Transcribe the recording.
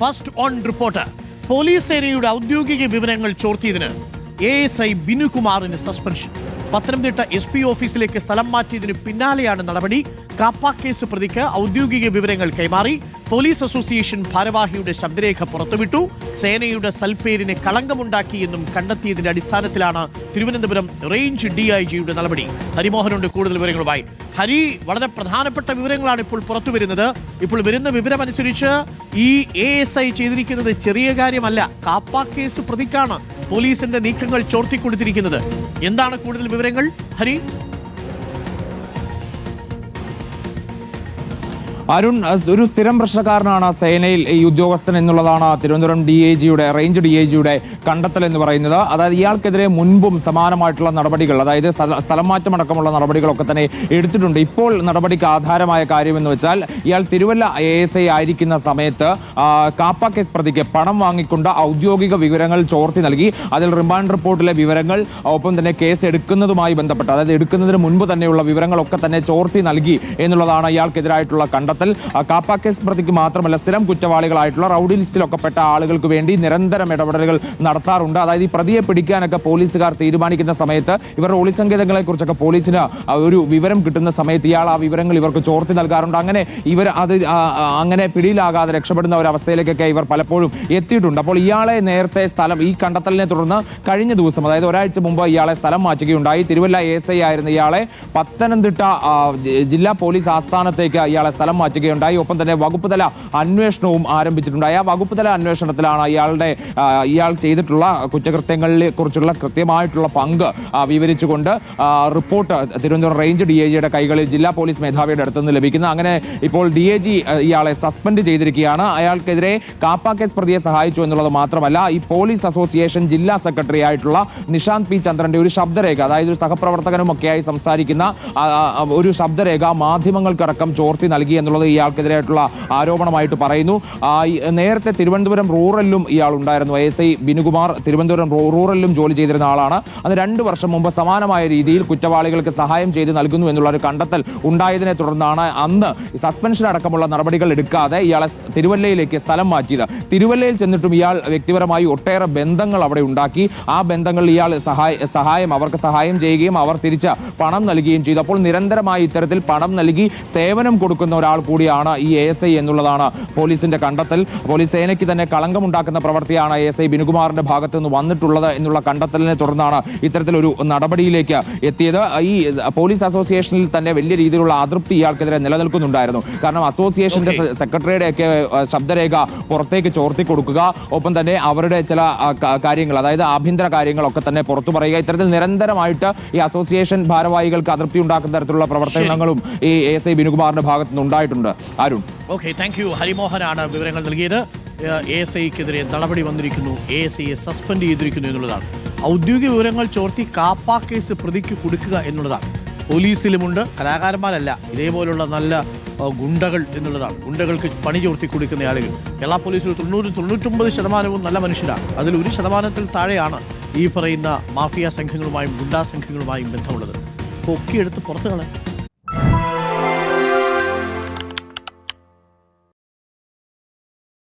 First on report. Police സേനയുടെ ഔദ്യോഗിക വിവരങ്ങൾ ചോർത്തിയതിന് എ എസ് ഐ ബിനുകുമാറിന് സസ്പെൻഷൻ. പത്തനംതിട്ട എസ് പി ഓഫീസിലേക്ക് സ്ഥലം മാറ്റിയതിന് പിന്നാലെയാണ് നടപടി. കാപ്പ കേസ് പ്രതിക്ക് ഔദ്യോഗിക വിവരങ്ങൾ കൈമാറി പോലീസ് അസോസിയേഷൻ ഭാരവാഹിയുടെ ശബ്ദരേഖ പുറത്തുവിട്ടു. സേനയുടെ സൽപേരിന് കളങ്കമുണ്ടാക്കി എന്നും കണ്ടെത്തിയതിന്റെ അടിസ്ഥാനത്തിലാണ് തിരുവനന്തപുരം റേഞ്ച് ഡി ഐ ജിയുടെ നടപടി. ഹരിമോഹനുണ്ട് കൂടുതൽ വിവരങ്ങളുമായി. ഹരി വളരെ പ്രധാനപ്പെട്ട വിവരങ്ങളാണ് ഇപ്പോൾ പുറത്തു വരുന്നത് ഇപ്പോൾ വരുന്ന വിവരമനുസരിച്ച് ഈ എ എസ് ഐ ചെയ്തിരിക്കുന്നത് ചെറിയ കാര്യമല്ല. കാപ്പ കേസ് പ്രതിക്കാണ് പോലീസിന്റെ നീക്കങ്ങൾ ചോർത്തിക്കൊടുത്തിരിക്കുന്നത്. എന്താണ് കൂടുതൽ വിവരങ്ങൾ? ഹരി? അരുൺ ഒരു സ്ഥിരം പ്രശ്നക്കാരനാണ് സേനയിൽ ഈ ഉദ്യോഗസ്ഥൻ എന്നുള്ളതാണ് തിരുവനന്തപുരം ഡി ഐ ജിയുടെ റേഞ്ച് ഡി ഐ ജിയുടെ കണ്ടെത്തൽ എന്ന് പറയുന്നത്. അതായത് ഇയാൾക്കെതിരെ മുൻപും സമാനമായിട്ടുള്ള നടപടികൾ അതായത് സ്ഥല- മാറ്റമടക്കമുള്ള നടപടികളൊക്കെ തന്നെ എടുത്തിട്ടുണ്ട്. ഇപ്പോൾ നടപടിക്ക് ആധാരമായ കാര്യം എന്ന് വെച്ചാൽ ഇയാൾ തിരുവല്ല എ എസ് ഐ ആയിരിക്കുന്ന സമയത്ത് കാപ്പ കേസ് പ്രതിക്ക് പണം വാങ്ങിക്കൊണ്ട് ഔദ്യോഗിക വിവരങ്ങൾ ചോർത്തി നൽകി. അതിൽ റിമാൻഡ് റിപ്പോർട്ടിലെ വിവരങ്ങൾ ഒപ്പം തന്നെ കേസ് എടുക്കുന്നതുമായി ബന്ധപ്പെട്ട് അതായത് എടുക്കുന്നതിന് മുൻപ് തന്നെയുള്ള വിവരങ്ങളൊക്കെ തന്നെ ചോർത്തി നൽകി എന്നുള്ളതാണ് ഇയാൾക്കെതിരായിട്ടുള്ള കണ്ടെത്തൽ. ആ, കാപ്പ കേസ് പ്രതിക്ക് മാത്രമല്ല സ്ഥിരം കുറ്റവാളികളായിട്ടുള്ള റൌഡി ലിസ്റ്റിലൊക്കെ പെട്ട ആളുകൾക്ക് വേണ്ടി നിരന്തരം ഇടപെടലുകൾ നടത്താറുണ്ട്. അതായത് ഈ പ്രതിയെ പിടിക്കാനൊക്കെ പോലീസുകാർ തീരുമാനിക്കുന്ന സമയത്ത് ഇവരുടെ ഒളിസങ്കേതങ്ങളെ കുറിച്ചൊക്കെ പോലീസിന് ഒരു വിവരം കിട്ടുന്ന സമയത്ത് ഇയാൾ ആ വിവരങ്ങൾ ഇവർക്ക് ചോർത്തി നൽകാറുണ്ട്. അങ്ങനെ ഇവർ അത് അങ്ങനെ പിടിയിലാകാതെ രക്ഷപ്പെടുന്ന ഒരു അവസ്ഥയിലേക്കൊക്കെ ഇവർ പലപ്പോഴും എത്തിയിട്ടുണ്ട്. അപ്പോൾ ഇയാളെ നേരത്തെ സ്ഥലം ഈ കണ്ടെത്തലിനെ തുടർന്ന് കഴിഞ്ഞ ദിവസം അതായത് ഒരാഴ്ച മുമ്പ് ഇയാളെ സ്ഥലം മാറ്റുകയുണ്ടായി. തിരുവല്ല എസ് ഐ ആയിരുന്ന ഇയാളെ പത്തനംതിട്ട ജില്ലാ പോലീസ് ആസ്ഥാനത്തേക്ക് ഇയാളെ സ്ഥലം മാറ്റുകയുണ്ടായി. ഒപ്പം തന്നെ വകുപ്പ് തല അന്വേഷണവും ആരംഭിച്ചിട്ടുണ്ടായി. ആ വകുപ്പ് തല അന്വേഷണത്തിലാണ് ഇയാളുടെ ഇയാൾ ചെയ്തിട്ടുള്ള കുറ്റകൃത്യങ്ങളെ കുറിച്ചുള്ള കൃത്യമായിട്ടുള്ള പങ്ക് വിവരിച്ചുകൊണ്ട് report Thiruvananthapuram range D I ജിയുടെ കൈകളിൽ ജില്ലാ പോലീസ് മേധാവിയുടെ അടുത്ത് നിന്ന് ലഭിക്കുന്നത്. അങ്ങനെ ഇപ്പോൾ ഡി ജി ഇയാളെ സസ്പെൻഡ് ചെയ്തിരിക്കുകയാണ്. അയാൾക്കെതിരെ കാപ്പ കേസ് പ്രതിയെ സഹായിച്ചു എന്നുള്ളത് മാത്രമല്ല ഈ പോലീസ് അസോസിയേഷൻ ജില്ലാ സെക്രട്ടറി ആയിട്ടുള്ള നിഷാന്ത് പി ചന്ദ്രന്റെ ഒരു ശബ്ദരേഖ അതായത് ഒരു സഹപ്രവർത്തകനും ഒക്കെയായി സംസാരിക്കുന്ന ഒരു ശബ്ദരേഖ മാധ്യമങ്ങൾക്കടക്കം ചോർത്തി നൽകി എന്നുള്ളത് ഇയാൾക്കെതിരായിട്ടുള്ള ആരോപണമായിട്ട് പറയുന്നു. നേരത്തെ തിരുവനന്തപുരം റൂറലിലും ഇയാൾ ഉണ്ടായിരുന്നു എസ് ഐ ബിനുകുമാർ തിരുവനന്തപുരം റൂറലിലും ജോലി ചെയ്തിരുന്ന ആളാണ്. അന്ന് രണ്ട് വർഷം മുമ്പ് സമാനമായ രീതിയിൽ കുറ്റവാളികൾക്ക് സഹായം ചെയ്ത് നൽകുന്നു എന്നുള്ള ഒരു കണ്ടെത്തൽ ഉണ്ടായതിനെ തുടർന്നാണ് അന്ന് സസ്പെൻഷൻ അടക്കമുള്ള നടപടികൾ എടുക്കാതെ ഇയാളെ തിരുവല്ലയിലേക്ക് സ്ഥലം മാറ്റിയത്. തിരുവല്ലയിൽ ചെന്നിട്ടും ഇയാൾ വ്യക്തിപരമായി ഒട്ടേറെ ബന്ധങ്ങൾ അവിടെ ഉണ്ടാക്കി. ആ ബന്ധങ്ങളിൽ ഇയാൾ സഹായ സഹായം അവർക്ക് സഹായം ചെയ്യുകയും അവർ തിരിച്ച് പണം നൽകുകയും ചെയ്തു. അപ്പോൾ നിരന്തരമായി ഇത്തരത്തിൽ പണം നൽകി സേവനം കൊടുക്കുന്ന ഒരാൾ കൂടിയാണ് ഈ എ എസ് ഐ എന്നുള്ളതാണ് പോലീസിന്റെ കണ്ടെത്തൽ. പോലീസ് സേനയ്ക്ക് തന്നെ കളങ്കമുണ്ടാക്കുന്ന പ്രവൃത്തിയാണ് എ എസ് ഐ ബിനുകുമാറിന്റെ ഭാഗത്ത് നിന്ന് വന്നിട്ടുള്ളത് എന്നുള്ള കണ്ടെത്തലിനെ തുടർന്നാണ് ഇത്തരത്തിലൊരു നടപടിയിലേക്ക് എത്തിയത്. ഈ പോലീസ് അസോസിയേഷനിൽ തന്നെ വലിയ രീതിയിലുള്ള അതൃപ്തി ഇയാൾക്കെതിരെ നിലനിൽക്കുന്നുണ്ടായിരുന്നു. കാരണം അസോസിയേഷന്റെ. സെക്രട്ടറിയുടെ ഒക്കെ ശബ്ദരേഖ പുറത്തേക്ക് ചോർത്തി കൊടുക്കുക. ഒപ്പം തന്നെ അവരുടെ ചില കാര്യങ്ങൾ അതായത് ആഭ്യന്തര കാര്യങ്ങളൊക്കെ തന്നെ പുറത്തു പറയുക. ഇത്തരത്തിൽ നിരന്തരമായിട്ട് ഈ അസോസിയേഷൻ ഭാരവാഹികൾക്ക് അതൃപ്തി ഉണ്ടാക്കുന്ന തരത്തിലുള്ള പ്രവർത്തനങ്ങളും ഈ എസ് ഐ ബിനുകുമാറിന്റെ ഭാഗത്ത് നിന്ന് ഉണ്ടായിട്ടുണ്ട് അരുൺ ഓക്കെ താങ്ക് യു ഹരിമോഹനാണ് വിവരങ്ങൾ നൽകിയത്. എ എസ് ഐക്കെതിരെ നടപടി വന്നിരിക്കുന്നു. എ എസ് ഐയെ സസ്പെൻഡ് ചെയ്തിരിക്കുന്നു എന്നുള്ളതാണ്. ഔദ്യോഗിക വിവരങ്ങൾ ചോർത്തി കാപ്പാ കേസ് പ്രതിക്ക് കൊടുക്കുക എന്നുള്ളതാണ്. പോലീസിലുമുണ്ട്. കലാകാരന്മാരല്ല. ഇതേപോലുള്ള നല്ല ഗുണ്ടകൾ എന്നുള്ളതാണ്. ഗുണ്ടകൾക്ക് പണി ചോർത്തി കൊടുക്കുന്ന ആളുകൾ. കേരള പോലീസിൽ തൊണ്ണൂറ് തൊണ്ണൂറ്റൊമ്പത് ശതമാനവും നല്ല മനുഷ്യരാണ്. അതിൽ ഒരു ശതമാനത്തിൽ താഴെയാണ് ഈ പറയുന്ന മാഫിയ സംഘങ്ങളുമായും ഗുണ്ടാ സംഘങ്ങളുമായും ബന്ധമുള്ളത്. പൊക്കിയെടുത്ത് പുറത്തു കളയാം.